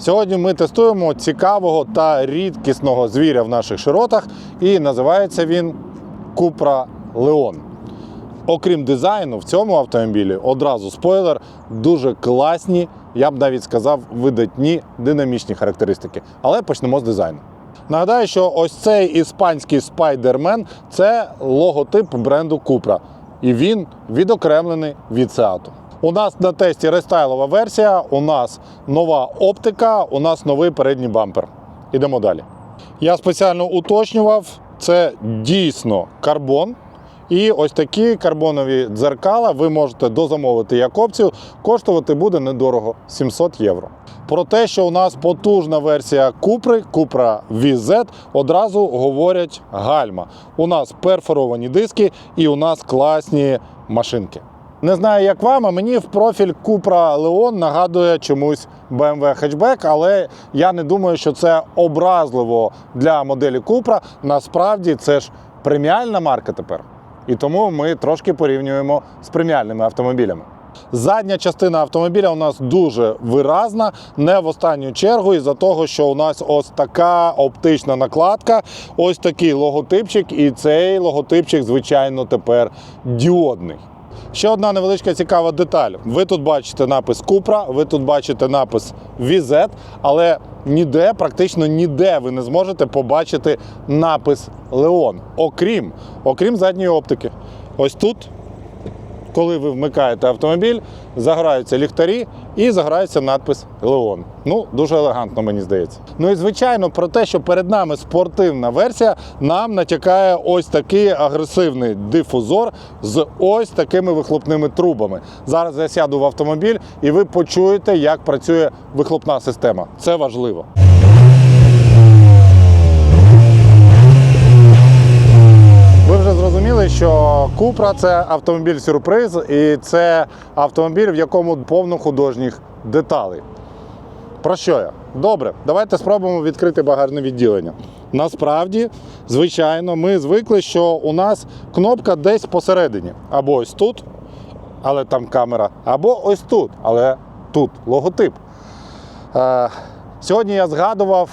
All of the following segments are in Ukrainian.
Сьогодні ми тестуємо цікавого та рідкісного звіря в наших широтах, і називається він Купра Леон. Окрім дизайну, в цьому автомобілі одразу спойлер, дуже класні, я б навіть сказав, видатні динамічні характеристики. Але почнемо з дизайну. Нагадаю, що ось цей іспанський спайдермен це логотип бренду Купра. І він відокремлений від Seat. У нас на тесті рестайлова версія, у нас нова оптика, у нас новий передній бампер. Ідемо далі. Я спеціально уточнював, це дійсно карбон. І ось такі карбонові дзеркала ви можете дозамовити як опцію. Коштувати буде недорого 700 євро. Про те, що у нас потужна версія Купри, Купра VZ, одразу говорять гальма. У нас перфоровані диски і у нас класні машинки. Не знаю, як вам, а мені в профіль Cupra Leon нагадує чомусь BMW хетчбек, але я не думаю, що це образливо для моделі Cupra. Насправді це ж преміальна марка тепер. І тому ми трошки порівнюємо з преміальними автомобілями. Задня частина автомобіля у нас дуже виразна, не в останню чергу, із-за того, що у нас ось така оптична накладка, ось такий логотипчик, і цей логотипчик, звичайно, тепер діодний. Ще одна невеличка цікава деталь. Ви тут бачите напис Купра, ви тут бачите напис Візет, але ніде, практично ніде ви не зможете побачити напис Леон, окрім, окрім задньої оптики. Ось тут коли ви вмикаєте автомобіль, заграються ліхтарі і заграється надпис Леон. Ну, дуже елегантно, мені здається. Ну і звичайно, про те, що перед нами спортивна версія, нам натякає ось такий агресивний дифузор з ось такими вихлопними трубами. Зараз я сяду в автомобіль і ви почуєте, як працює вихлопна система. Це важливо. Зрозуміли, що Купра це автомобіль сюрприз, і це автомобіль, в якому повно художніх деталей. Про що я? Добре, давайте спробуємо відкрити багажне відділення. Насправді, звичайно, ми звикли, що у нас кнопка десь посередині. Або ось тут, але там камера, або ось тут, але тут логотип. Е, сьогодні я згадував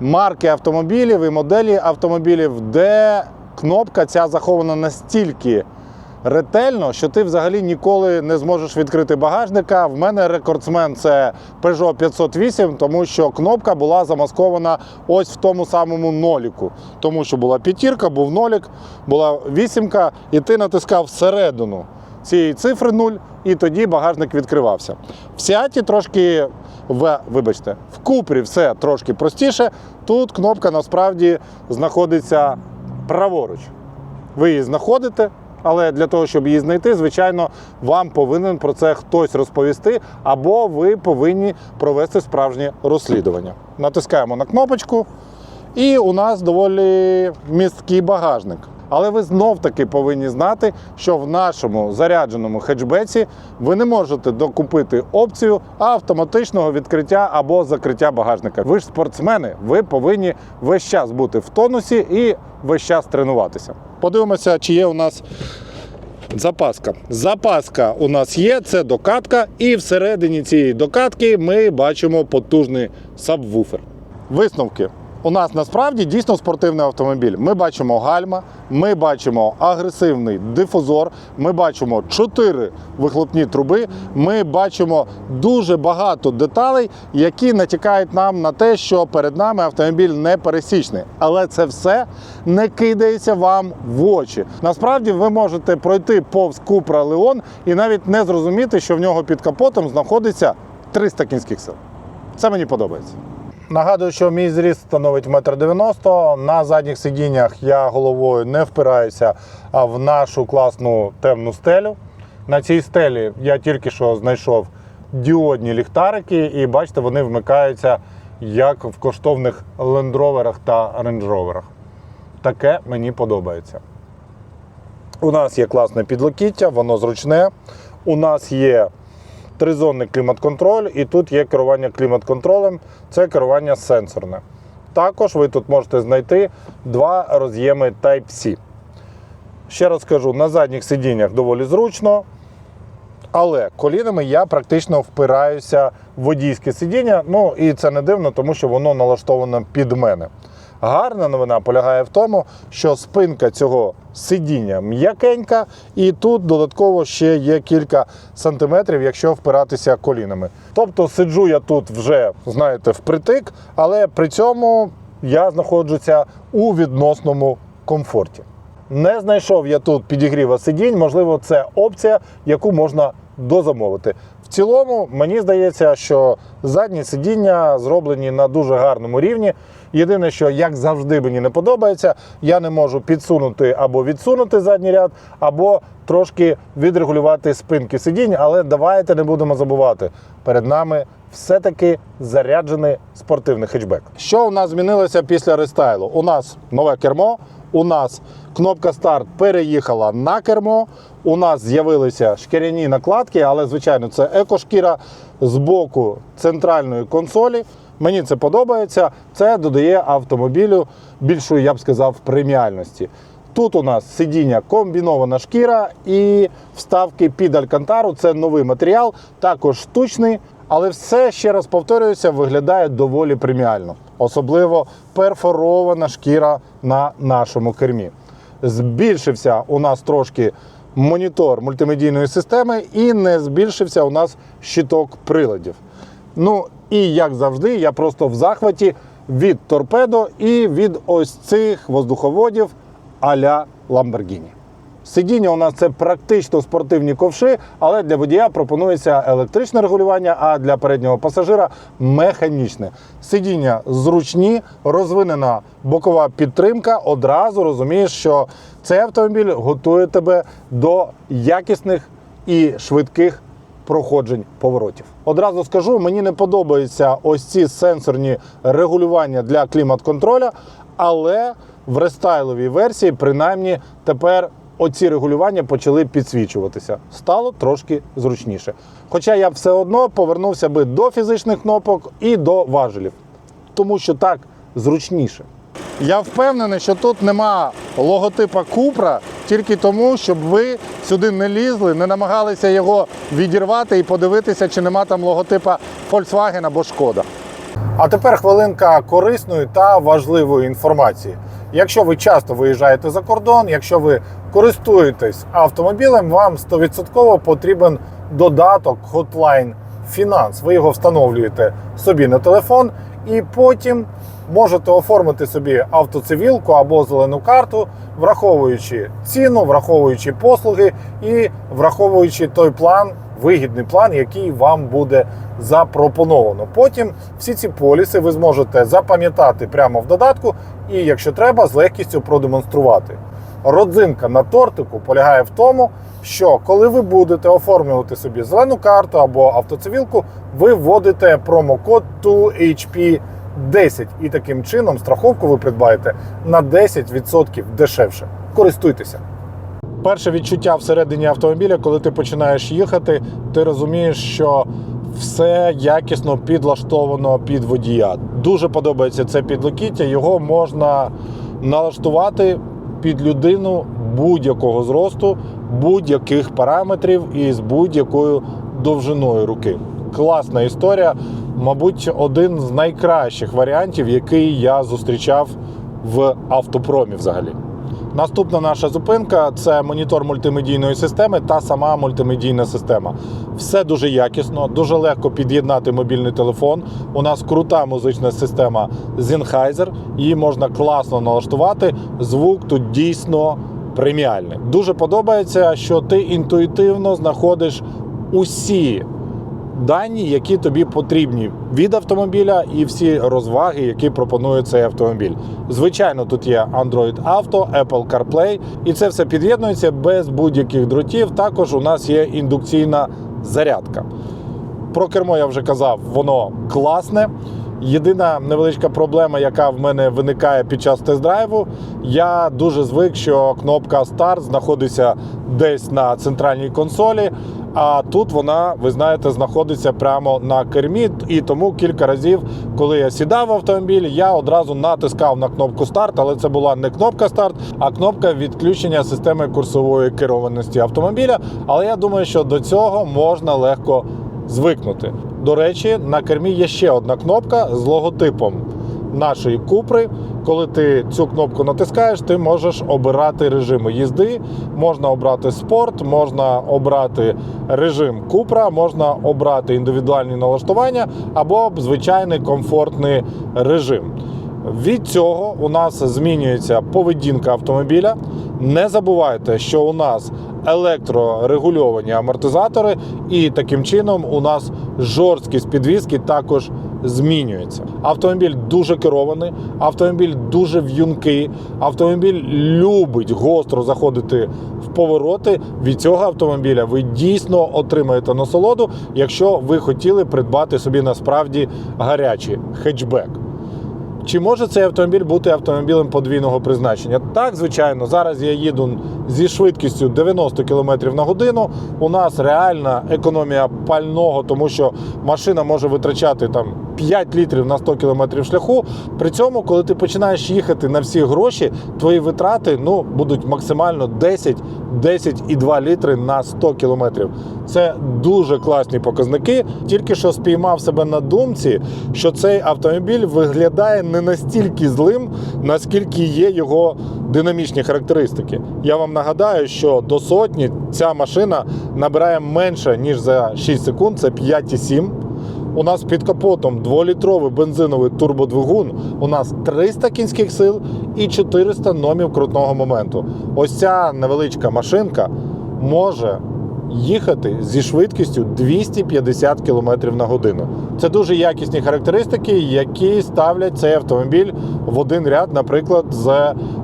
марки автомобілів і моделі автомобілів, де кнопка ця захована настільки ретельно, що ти взагалі ніколи не зможеш відкрити багажника. В мене рекордсмен це Peugeot 508, тому що кнопка була замаскована ось в тому самому ноліку. Тому що була п'ятірка, був нолік, була вісімка, і ти натискав всередину цієї цифри 0, і тоді багажник відкривався. В Сіаті трошки в, вибачте, в Купрі все трошки простіше. Тут кнопка насправді знаходиться праворуч. Ви її знаходите, але для того, щоб її знайти, звичайно, вам повинен про це хтось розповісти, або ви повинні провести справжнє розслідування. Натискаємо на кнопочку, і у нас доволі місткий багажник. Але ви знов таки повинні знати, що в нашому зарядженому хетчбеці ви не можете докупити опцію автоматичного відкриття або закриття багажника. Ви ж спортсмени, ви повинні весь час бути в тонусі і весь час тренуватися. Подивимося, чи є у нас запаска. Запаска у нас є, це докатка, і всередині цієї докатки ми бачимо потужний сабвуфер. Висновки. У нас насправді дійсно спортивний автомобіль. Ми бачимо гальма, ми бачимо агресивний дифузор, ми бачимо чотири вихлопні труби. Ми бачимо дуже багато деталей, які натякають нам на те, що перед нами автомобіль не пересічний. Але це все не кидається вам в очі. Насправді ви можете пройти повз Купра Леон і навіть не зрозуміти, що в нього під капотом знаходиться 300 кінських сил. Це мені подобається. Нагадую, що мій зріст становить 1,90 м. На задніх сидіннях я головою не впираюся в нашу класну темну стелю. На цій стелі я тільки що знайшов діодні ліхтарики, і бачите, вони вмикаються як в коштовних лендроверах та рейндроверах. Таке мені подобається. У нас є класне підлокіття, воно зручне. У нас є тризонний клімат-контроль, і тут є керування клімат-контролем, це керування сенсорне. Також ви тут можете знайти два роз'єми Type-C. Ще раз кажу, на задніх сидіннях доволі зручно. Але колінами я практично впираюся в водійське сидіння. Ну і це не дивно, тому що воно налаштовано під мене. Гарна новина полягає в тому, що спинка цього сидіння м'якенька, і тут додатково ще є кілька сантиметрів, якщо впиратися колінами. Тобто сиджу я тут вже, знаєте, впритик, але при цьому я знаходжуся у відносному комфорті. Не знайшов я тут підігріва сидінь, можливо, це опція, яку можна дозамовити. В цілому, мені здається, що задні сидіння зроблені на дуже гарному рівні. Єдине, що як завжди мені не подобається, я не можу підсунути або відсунути задній ряд, або трошки відрегулювати спинки сидінь. Але давайте не будемо забувати. Перед нами все-таки заряджений спортивний хетчбек. Що у нас змінилося після рестайлу? У нас нове кермо, у нас кнопка старт переїхала на кермо. У нас з'явилися шкіряні накладки, але звичайно це екошкіра з боку центральної консолі. Мені це подобається. Це додає автомобілю більшої, я б сказав, преміальності. Тут у нас сидіння комбінована шкіра і вставки під алькантару. Це новий матеріал, також штучний. Але все, ще раз повторююся, виглядає доволі преміально. Особливо перфорована шкіра на нашому кермі. Збільшився у нас трошки монітор мультимедійної системи і не збільшився у нас щиток приладів. Ну і як завжди, я просто в захваті від торпедо і від ось цих воздуховодів а-ля Lamborghini. Сидіння у нас це практично спортивні ковши, але для водія пропонується електричне регулювання, а для переднього пасажира механічне. Сидіння зручні, розвинена бокова підтримка. Одразу розумієш, що цей автомобіль готує тебе до якісних і швидких проходжень поворотів. Одразу скажу, мені не подобаються ось ці сенсорні регулювання для клімат-контроля, але в рестайловій версії, принаймні, тепер оці регулювання почали підсвічуватися. Стало трошки зручніше. Хоча я все одно повернувся би до фізичних кнопок і до важелів, тому що так зручніше. Я впевнений, що тут нема логотипа Купра тільки тому, щоб ви сюди не лізли, не намагалися його відірвати і подивитися, чи нема там логотипа Volkswagen або Шкода. А тепер хвилинка корисної та важливої інформації. Якщо ви часто виїжджаєте за кордон, якщо ви користуєтесь автомобілем, вам 100% потрібен додаток Hotline Finance. Ви його встановлюєте собі на телефон і потім можете оформити собі автоцивілку або зелену карту, враховуючи ціну, враховуючи послуги і враховуючи той план, вигідний план, який вам буде запропоновано. Потім всі ці поліси ви зможете запам'ятати прямо в додатку, і якщо треба, з легкістю продемонструвати. Родзинка на тортику полягає в тому, що коли ви будете оформлювати собі зелену карту або автоцивілку, ви вводите промокод 2HP10 і таким чином страховку ви придбаєте на 10% дешевше. Користуйтеся. Перше відчуття всередині автомобіля, коли ти починаєш їхати, ти розумієш, що все якісно підлаштовано під водія. Дуже подобається це підлокіття. Його можна налаштувати під людину будь-якого зросту, будь-яких параметрів і з будь-якою довжиною руки. Класна історія. Мабуть, один з найкращих варіантів, який я зустрічав в автопромі взагалі. Наступна наша зупинка це монітор мультимедійної системи та сама мультимедійна система. Все дуже якісно, дуже легко під'єднати мобільний телефон. У нас крута музична система Sennheiser, її можна класно налаштувати. Звук тут дійсно преміальний. Дуже подобається, що ти інтуїтивно знаходиш усі дані, які тобі потрібні від автомобіля, і всі розваги, які пропонує цей автомобіль. Звичайно, тут є Android Auto, Apple CarPlay, і це все під'єднується без будь-яких дротів. Також у нас є індукційна зарядка. Про кермо я вже казав, воно класне. Єдина невеличка проблема, яка в мене виникає під час тест-драйву, я дуже звик, що кнопка Start знаходиться десь на центральній консолі, А тут вона, ви знаєте, знаходиться прямо на кермі. І тому кілька разів, коли я сідав в автомобіль, я одразу натискав на кнопку старт, але це була не кнопка старт, а кнопка відключення системи курсової керованості автомобіля. Але я думаю, що до цього можна легко звикнути. До речі, на кермі є ще одна кнопка з логотипом нашої купри. Коли ти цю кнопку натискаєш, ти можеш обирати режими їзди. Можна обрати спорт, можна обрати режим купра, можна обрати індивідуальні налаштування або звичайний комфортний режим. Від цього у нас змінюється поведінка автомобіля. Не забувайте, що у нас електрорегульовані амортизатори, і таким чином у нас жорсткість підвіски також змінюється. Автомобіль дуже керований, автомобіль дуже в'юнкий, автомобіль любить гостро заходити в повороти. Від цього автомобіля ви дійсно отримаєте насолоду, якщо ви хотіли придбати собі насправді гарячий хетчбек. Чи може цей автомобіль бути автомобілем подвійного призначення? Так, звичайно, зараз я їду зі швидкістю 90 км на годину. У нас реальна економія пального, тому що машина може витрачати там 5 літрів на 100 км шляху. При цьому, коли ти починаєш їхати на всі гроші, твої витрати ну, будуть максимально 10, 10,2 літри на 100 км. Це дуже класні показники. Тільки що спіймав себе на думці, що цей автомобіль виглядає не настільки злим, наскільки є його динамічні характеристики. Я вам нагадаю, що до сотні ця машина набирає менше ніж за 6 секунд, це 5,7. У нас під капотом 2-літровий бензиновий турбодвигун. У нас 300 кінських сил і 400 номів крутного моменту. Ось ця невеличка машинка може їхати зі швидкістю 250 км на годину. Це дуже якісні характеристики, які ставлять цей автомобіль в один ряд, наприклад, з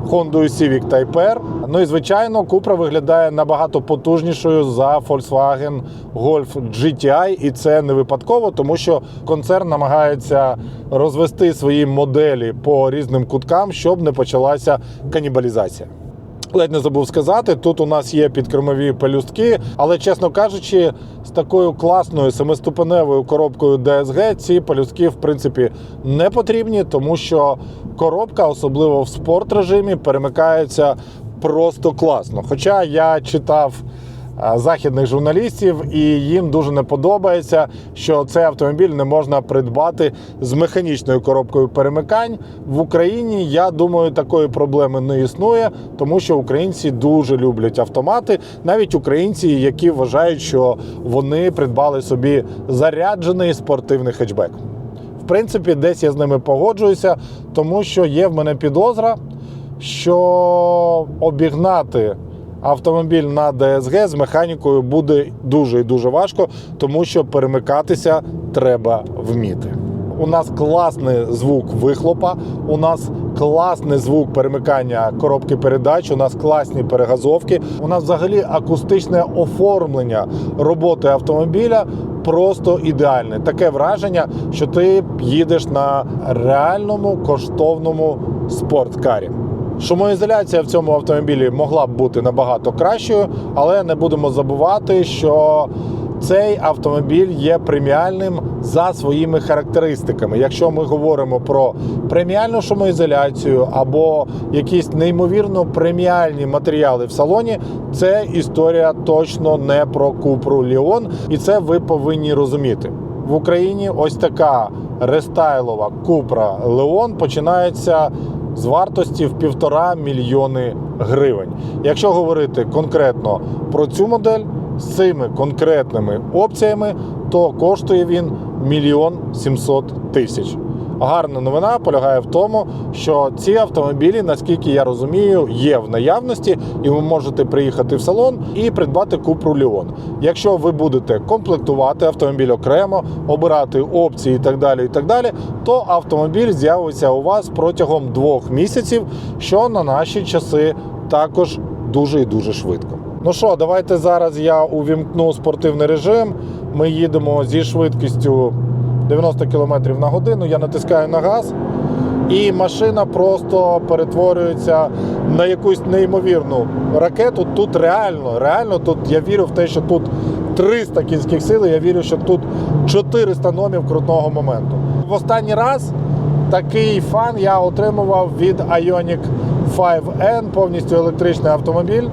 Honda Civic Type R. Ну і звичайно, Cupra виглядає набагато потужнішою за Volkswagen Golf GTI, і це не випадково, тому що концерн намагається розвести свої моделі по різним куткам, щоб не почалася канібалізація. Ледь не забув сказати, тут у нас є підкермові пелюстки, але, чесно кажучи, з такою класною семиступеневою коробкою DSG ці пелюстки, в принципі, не потрібні, тому що коробка, особливо в спорт режимі, перемикається просто класно. Хоча я читав західних журналістів, і їм дуже не подобається, що цей автомобіль не можна придбати з механічною коробкою перемикань. В Україні я думаю, такої проблеми не існує, тому що українці дуже люблять автомати, навіть українці, які вважають, що вони придбали собі заряджений спортивний хетчбек. В принципі, десь я з ними погоджуюся, тому що є в мене підозра, що обігнати автомобіль на ДСГ з механікою буде дуже і дуже важко, тому що перемикатися треба вміти. У нас класний звук вихлопа, у нас класний звук перемикання коробки передач, у нас класні перегазовки, у нас взагалі акустичне оформлення роботи автомобіля просто ідеальне. Таке враження, що ти їдеш на реальному коштовному спорткарі. Шумоізоляція в цьому автомобілі могла б бути набагато кращою, але не будемо забувати, що цей автомобіль є преміальним за своїми характеристиками. Якщо ми говоримо про преміальну шумоізоляцію або якісь неймовірно преміальні матеріали в салоні, це історія точно не про Купру Ліон, і це ви повинні розуміти. В Україні ось така рестайлова Купра Леон починається з вартості в півтора мільйони гривень. Якщо говорити конкретно про цю модель з цими конкретними опціями, то коштує він мільйон сімсот тисяч. Гарна новина полягає в тому, що ці автомобілі, наскільки я розумію, є в наявності, і ви можете приїхати в салон і придбати Купру Ліон. Якщо ви будете комплектувати автомобіль окремо, обирати опції і так далі, і так далі, то автомобіль з'явиться у вас протягом двох місяців, що на наші часи також дуже і дуже швидко. Ну що, давайте зараз я увімкну спортивний режим. Ми їдемо зі швидкістю 90 км на годину, я натискаю на газ, і машина просто перетворюється на якусь неймовірну ракету. Тут реально, реально, тут я вірю в те, що тут 300 кінських сил. Я вірю, що тут 400 номів крутного моменту. В останній раз такий фан я отримував від Ioniq 5N, повністю електричний автомобіль.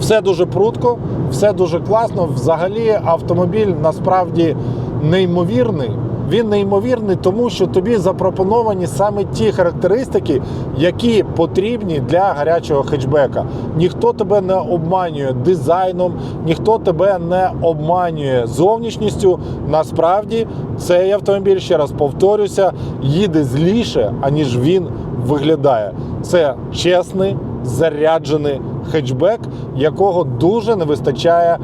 Все дуже прудко, все дуже класно. Взагалі, автомобіль насправді неймовірний. Він неймовірний, тому що тобі запропоновані саме ті характеристики, які потрібні для гарячого хетчбека. Ніхто тебе не обманює дизайном, ніхто тебе не обманює зовнішністю. Насправді цей автомобіль, ще раз повторюся, їде зліше, аніж він виглядає. Це чесний, заряджений хетчбек, якого дуже не вистачає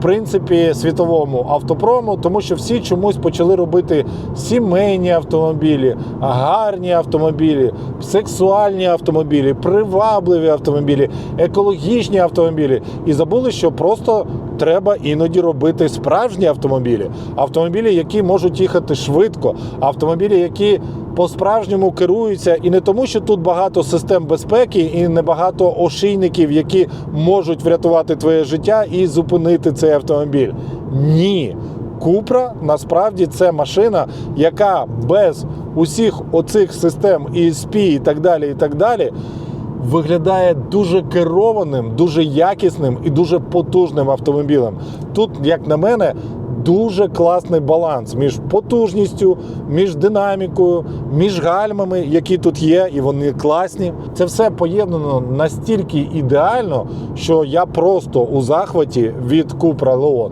принципі світовому автопрому, тому що всі чомусь почали робити сімейні автомобілі, гарні автомобілі, сексуальні автомобілі, привабливі автомобілі, екологічні автомобілі. І забули, що просто треба іноді робити справжні автомобілі, автомобілі, які можуть їхати швидко, автомобілі, які по-справжньому керуються, і не тому, що тут багато систем безпеки і небагато ошийників, які можуть врятувати твоє життя і зупинити цей автомобіль. Ні. Купра насправді це машина, яка без усіх оцих систем ESP і так далі, і так далі, виглядає дуже керованим, дуже якісним і дуже потужним автомобілем. Тут, як на мене, дуже класний баланс між потужністю, між динамікою, між гальмами, які тут є, і вони класні. Це все поєднано настільки ідеально, що я просто у захваті від Cupra Leon.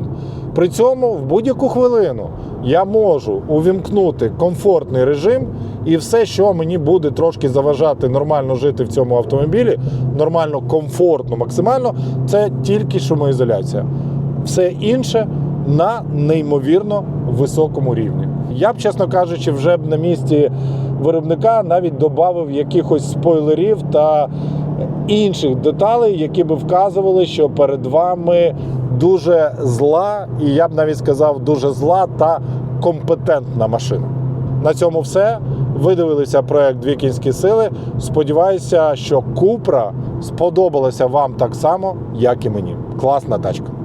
При цьому в будь-яку хвилину я можу увімкнути комфортний режим, і все, що мені буде трошки заважати нормально жити в цьому автомобілі, нормально, комфортно, максимально, це тільки шумоізоляція. Все інше на неймовірно високому рівні. Я б, чесно кажучи, вже б на місці виробника навіть додав якихось спойлерів та інших деталей, які би вказували, що перед вами дуже зла, і я б навіть сказав, дуже зла та компетентна машина. На цьому все. Ви дивилися проект Дві кінські сили. Сподіваюся, що Купра сподобалася вам так само, як і мені. Класна тачка.